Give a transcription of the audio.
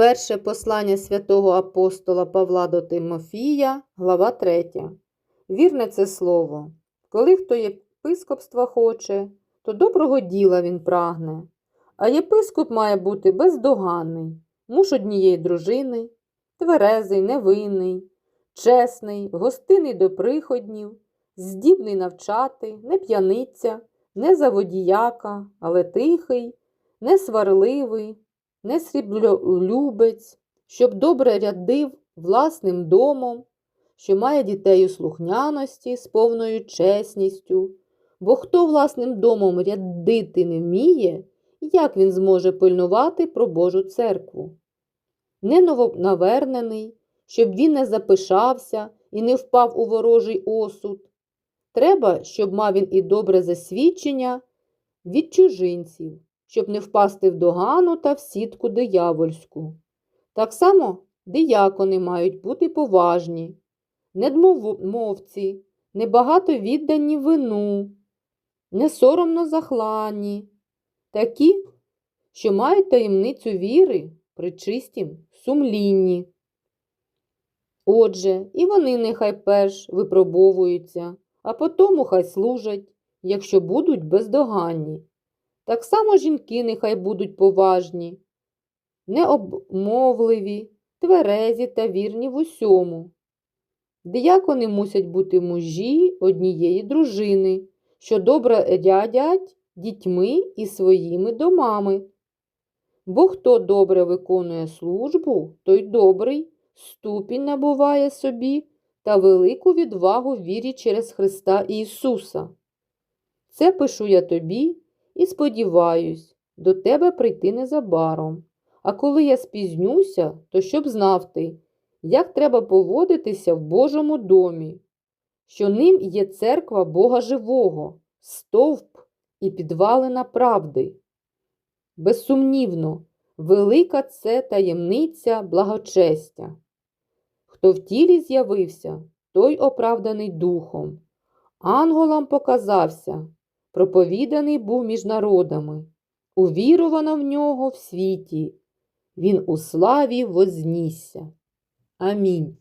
Перше послання святого апостола Павла до Тимофія, глава 3. Вірне це слово. Коли хто єпископства хоче, то доброго діла він прагне. А єпископ має бути бездоганний, муж однієї дружини, тверезий, невинний, чесний, гостинний до приходнів, здібний навчати, не п'яниця, не заводіяка, але тихий, не сварливий, не сріблолюбець, щоб добре рядив власним домом, що має дітей у слухняності з повною чесністю. Бо хто власним домом рядити не вміє, як він зможе пильнувати про Божу церкву? Не новонавернений, щоб він не запишався і не впав у ворожий осуд. Треба, щоб мав він і добре засвідчення від чужинців, щоб не впасти в догану та в сітку диявольську. Так само диякони мають бути поважні, недмовці, небагато віддані вину, не соромно захлані, такі, що мають таємницю віри при чистім сумлінні. Отже, і вони нехай перш випробовуються, а потому хай служать, якщо будуть бездоганні. Так само жінки нехай будуть поважні, необмовливі, тверезі та вірні в усьому. Диякони мусять бути мужі однієї дружини, що добре рядять дітьми і своїми домами. Бо хто добре виконує службу, той добрий ступінь набуває собі та велику відвагу вірі через Христа Ісуса. Це пишу я тобі і сподіваюсь, до тебе прийти незабаром. А коли я спізнюся, то щоб знав ти, як треба поводитися в Божому домі, що ним є церква Бога Живого, стовп і підвалина правди. Безсумнівно, велика це таємниця благочестя. Хто в тілі з'явився, той оправданий духом. Анголам показався, проповіданий був між народами, увірувано в нього в світі, він у славі вознісся. Амінь.